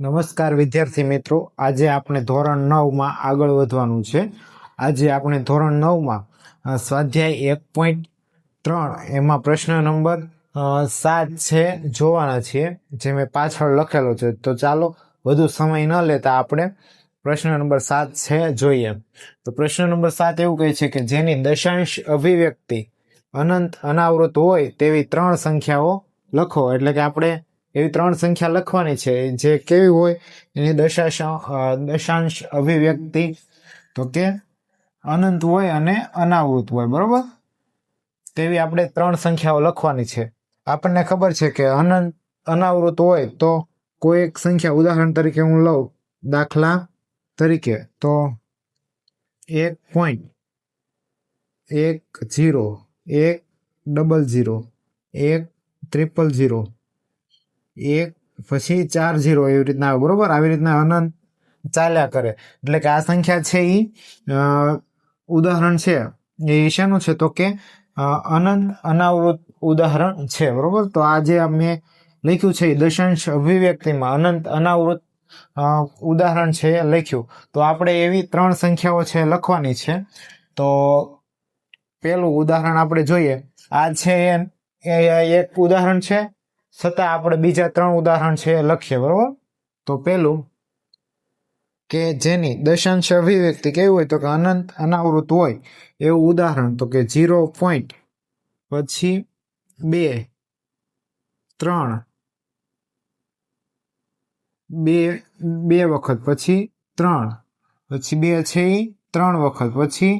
નમસ્કાર વિદ્યાર્થી મિત્રો. આજે આપણે ધોરણ નવમાં આગળ વધવાનું છે. આજે આપણે ધોરણ નવમાં સ્વાધ્યાય એક પોઈન્ટ ત્રણ એમાં પ્રશ્ન નંબર સાત છે, જોવાના છીએ. જે મેં પાછળ લખેલો છે. તો ચાલો, વધુ સમય ન લેતા આપણે પ્રશ્ન નંબર સાત છે જોઈએ. તો પ્રશ્ન નંબર સાત એવું કહે છે કે જેની દશાંશ અભિવ્યક્તિ અનંત અનાવૃત હોય તેવી ત્રણ સંખ્યાઓ લખો. એટલે કે આપણે એવી ત્રણ સંખ્યા લખવાની છે. જે કેવી હોય? એની દશાંશ દશાંશ અભિવ્યક્તિ તો કે અનંત હોય અને અનાવૃત હોય. બરોબર? તેવી આપણે ત્રણ સંખ્યાઓ લખવાની છે. આપણને ખબર છે કે અનંત અનાવૃત હોય તો કોઈ એક સંખ્યા ઉદાહરણ તરીકે હું લઉં. દાખલા તરીકે તો એક પોઈન્ટ એક જીરો એક ડબલ ઝીરો એક ત્રિપલ ઝીરો એક પછી ચાર ઝીરો એવી રીતના આવે, બરોબર? આવી રીતના અનંત ચાલ્યા કરે. એટલે કે આ સંખ્યા છે એ ઉદાહરણ છે. એ શેનું છે? તો કે અનંત અનાવૃત ઉદાહરણ છે, બરોબર? તો આ જે મેં લખ્યું છે એ દશાંશ અભિવ્યક્તિમાં અનંત અનાવૃત ઉદાહરણ છે લખ્યું. તો આપણે એવી ત્રણ સંખ્યાઓ છે લખવાની છે. તો પેલું ઉદાહરણ આપણે જોઈએ. આ છે એક ઉદાહરણ છે. છતાં આપણે બીજા ત્રણ ઉદાહરણ છે લખીએ, બરોબર? તો પહેલું કે જેની દશાંશ અભિવ્યક્તિ કેવી હોય તો કે અનંત અનાવૃત હોય. એવું ઉદાહરણ તો કે ઝીરો પોઈન્ટ પછી બે, ત્રણ બે બે વખત પછી ત્રણ. પછી બે છે એ ત્રણ વખત પછી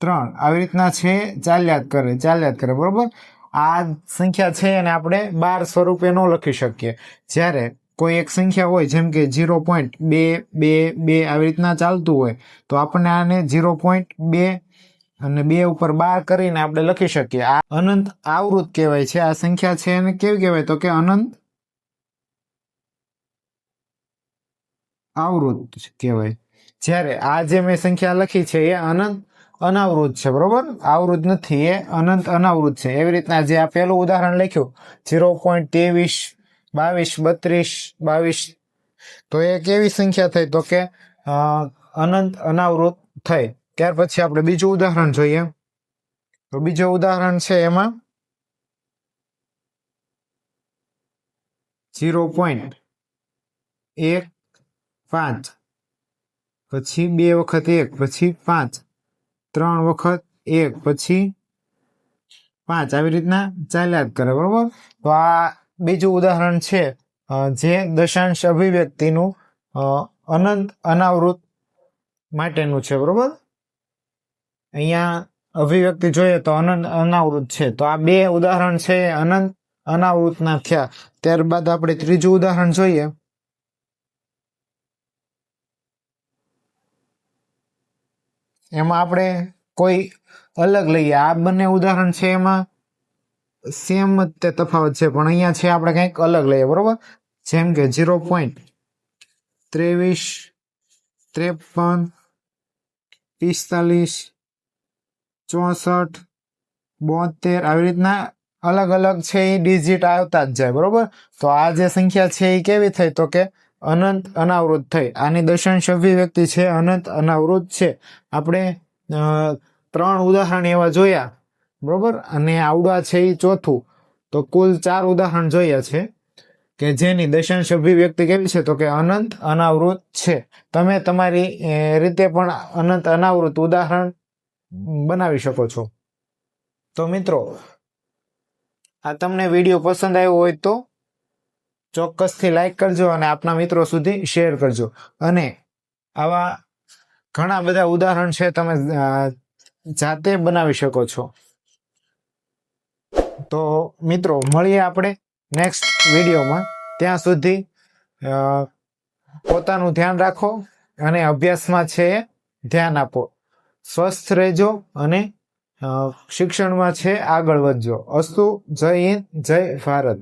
ત્રણ. આવી રીતના છે ચાલ્યા જ કરે ચાલ્યા કરે, બરોબર? આ સંખ્યા છે એને આપણે બાર સ્વરૂપે ન લખી શકીએ. જ્યારે કોઈ એક સંખ્યા હોય, જેમ કે ઝીરો પોઈન્ટ બે બે બે આવી રીતના ચાલતું હોય, તો આપણને આને ઝીરો પોઈન્ટ બે અને બે ઉપર બાર કરીને આપણે લખી શકીએ. આ અનંત આવૃત કહેવાય છે. આ સંખ્યા છે એને કેવી કહેવાય? તો કે અનંત આવૃત કહેવાય. જ્યારે આ જે મેં સંખ્યા લખી છે એ અનંત અનાવૃત છે, બરોબર? આવૃત નથી, એ અનંત અનાવૃત છે. એવી રીતના જે આ પહેલું ઉદાહરણ લખ્યું, ઝીરો પોઈન્ટ ત્રેવીસ, બાવીસ, બત્રીસ, બાવીસ. તો એ કેવી સંખ્યા થઈ? તો કે અનંત અનાવૃત થઈ. ત્યાર પછી આપણે બીજું ઉદાહરણ જોઈએ. તો બીજું ઉદાહરણ છે એમાં, ઝીરો પોઈન્ટ એક પાંચ પછી બે વખત એક, પછી પાંચ ત્રણ વખત એક, પછી પાંચ. આવી રીતના ચાલ્યા જ કરે, બરોબર? તો આ બીજું ઉદાહરણ છે જે દશાંશ અભિવ્યક્તિનું અનંત અનાવૃત માટેનું છે, બરોબર? અહીંયા અભિવ્યક્તિ જોઈએ તો અનંત અનાવૃત છે. તો આ બે ઉદાહરણ છે, અનંત અનાવૃતના થયા. ત્યારબાદ આપણે ત્રીજું ઉદાહરણ જોઈએ. એમાં આપણે કોઈ અલગ લઈએ. આ બંને ઉદાહરણ છે એમાં. સેમ જ તે તફાવત છે, પણ અહીંયા છે આપણે કંઈક અલગ લઈએ, બરોબર? જેમ કે ઝીરો પોઈન્ટ ત્રેવીસ, ત્રેપન, પિસ્તાલીસ, ચોસઠ બોતેર આવી રીતના અલગ અલગ છે, એ ડિજિટ આવતા જ જાય, બરોબર? તો આ જે સંખ્યા છે, એ કેવી થઈ? તો કે અનંત અનાવૃત થઈ. આની દશાંશ અભિવ્યક્તિ છે, અનંત અનાવૃત છે. આપણે ત્રણ ઉદાહરણ એવા જોયા, બરોબર? અને આવડા છે એ ચોથું. તો કુલ ચાર ઉદાહરણ જોયા છે, કે જેની દશાંશ અભિવ્યક્તિ કેવી છે? તો કે અનંત અનાવૃત છે. તમે તમારી રીતે પણ અનંત અનાવૃત ઉદાહરણ બનાવી શકો છો. તો મિત્રો, આ તમને વીડિયો પસંદ આવ્યો હોય તો ચોક્કસથી લાઈક કરજો અને આપના મિત્રો સુધી શેર કરજો. અને આવા ઘણા બધા ઉદાહરણ છે તમે જાતે બનાવી શકો છો. તો મિત્રો, મળીએ આપણે નેક્સ્ટ વિડીયોમાં. ત્યાં સુધી પોતાનું ધ્યાન રાખો અને અભ્યાસમાં છે ધ્યાન આપો. સ્વસ્થ રહેજો અને શિક્ષણમાં છે આગળ વધજો. અસ્તુ, જય હિન્દ, જય ભારત.